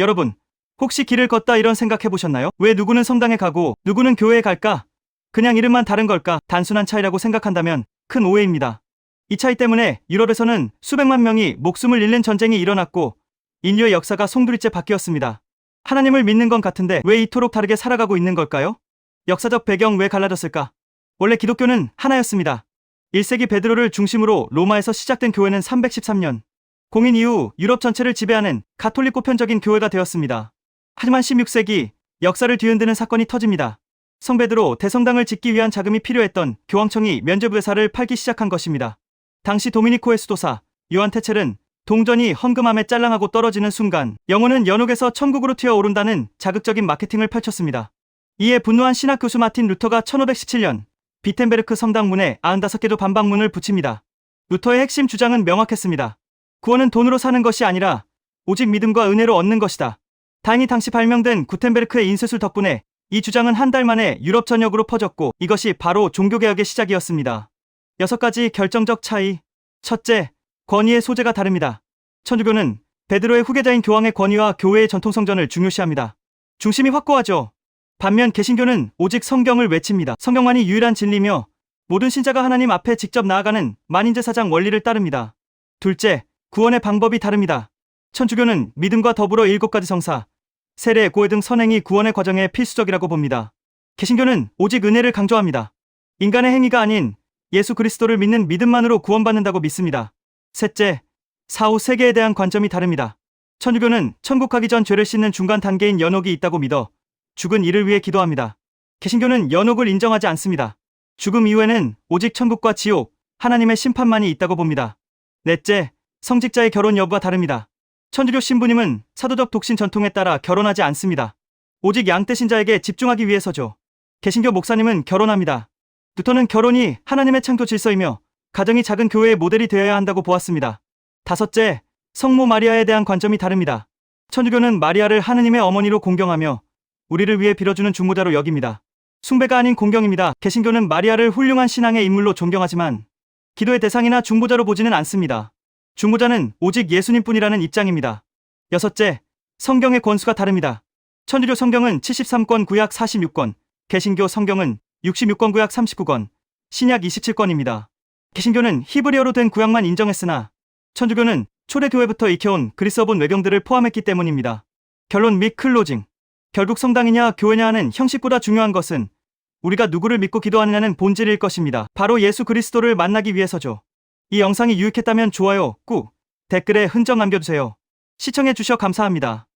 여러분, 혹시 길을 걷다 이런 생각해 보셨나요? 왜 누구는 성당에 가고 누구는 교회에 갈까? 그냥 이름만 다른 걸까? 단순한 차이라고 생각한다면 큰 오해입니다. 이 차이 때문에 유럽에서는 수백만 명이 목숨을 잃는 전쟁이 일어났고 인류의 역사가 송두리째 바뀌었습니다. 하나님을 믿는 건 같은데 왜 이토록 다르게 살아가고 있는 걸까요? 역사적 배경 왜 갈라졌을까? 원래 기독교는 하나였습니다. 1세기 베드로를 중심으로 로마에서 시작된 교회는 313년 공인 이후 유럽 전체를 지배하는 가톨릭 보편적인 교회가 되었습니다. 하지만 16세기 역사를 뒤흔드는 사건이 터집니다. 성베드로 대성당을 짓기 위한 자금이 필요했던 교황청이 면제부회사를 팔기 시작한 것입니다. 당시 도미니코의 수도사 요한 테첼은 동전이 헝금함에 짤랑하고 떨어지는 순간 영혼은 연옥에서 천국으로 튀어오른다는 자극적인 마케팅을 펼쳤습니다. 이에 분노한 신학 교수 마틴 루터가 1517년 비텐베르크 성당 문에 95개도 반박문을 붙입니다. 루터의 핵심 주장은 명확했습니다. 구원은 돈으로 사는 것이 아니라 오직 믿음과 은혜로 얻는 것이다. 다행히 당시 발명된 구텐베르크의 인쇄술 덕분에 이 주장은 한 달 만에 유럽 전역으로 퍼졌고 이것이 바로 종교개혁의 시작이었습니다. 여섯 가지 결정적 차이. 첫째, 권위의 소재가 다릅니다. 천주교는 베드로의 후계자인 교황의 권위와 교회의 전통성전을 중요시합니다. 중심이 확고하죠. 반면 개신교는 오직 성경을 외칩니다. 성경만이 유일한 진리며 모든 신자가 하나님 앞에 직접 나아가는 만인제 사장 원리를 따릅니다. 둘째, 구원의 방법이 다릅니다. 천주교는 믿음과 더불어 일곱 가지 성사, 세례, 고해 등 선행이 구원의 과정에 필수적이라고 봅니다. 개신교는 오직 은혜를 강조합니다. 인간의 행위가 아닌 예수 그리스도를 믿는 믿음만으로 구원받는다고 믿습니다. 셋째, 사후 세계에 대한 관점이 다릅니다. 천주교는 천국 가기 전 죄를 씻는 중간 단계인 연옥이 있다고 믿어 죽은 이를 위해 기도합니다. 개신교는 연옥을 인정하지 않습니다. 죽음 이후에는 오직 천국과 지옥, 하나님의 심판만이 있다고 봅니다. 넷째, 성직자의 결혼 여부가 다릅니다. 천주교 신부님은 사도적 독신 전통에 따라 결혼하지 않습니다. 오직 양떼 신자에게 집중하기 위해서죠. 개신교 목사님은 결혼합니다. 루터는 결혼이 하나님의 창조 질서이며 가정이 작은 교회의 모델이 되어야 한다고 보았습니다. 다섯째, 성모 마리아에 대한 관점이 다릅니다. 천주교는 마리아를 하느님의 어머니로 공경하며 우리를 위해 빌어주는 중보자로 여깁니다. 숭배가 아닌 공경입니다. 개신교는 마리아를 훌륭한 신앙의 인물로 존경하지만 기도의 대상이나 중보자로 보지는 않습니다. 중보자는 오직 예수님뿐이라는 입장입니다. 여섯째, 성경의 권수가 다릅니다. 천주교 성경은 73권 구약 46권, 개신교 성경은 66권 구약 39권, 신약 27권입니다. 개신교는 히브리어로 된 구약만 인정했으나 천주교는 초대교회부터 익혀온 그리스어본 외경들을 포함했기 때문입니다. 결론 및 클로징. 결국 성당이냐 교회냐 하는 형식보다 중요한 것은 우리가 누구를 믿고 기도하느냐는 본질일 것입니다. 바로 예수 그리스도를 만나기 위해서죠. 이 영상이 유익했다면 좋아요, 꾹, 댓글에 흔적 남겨주세요. 시청해주셔 감사합니다.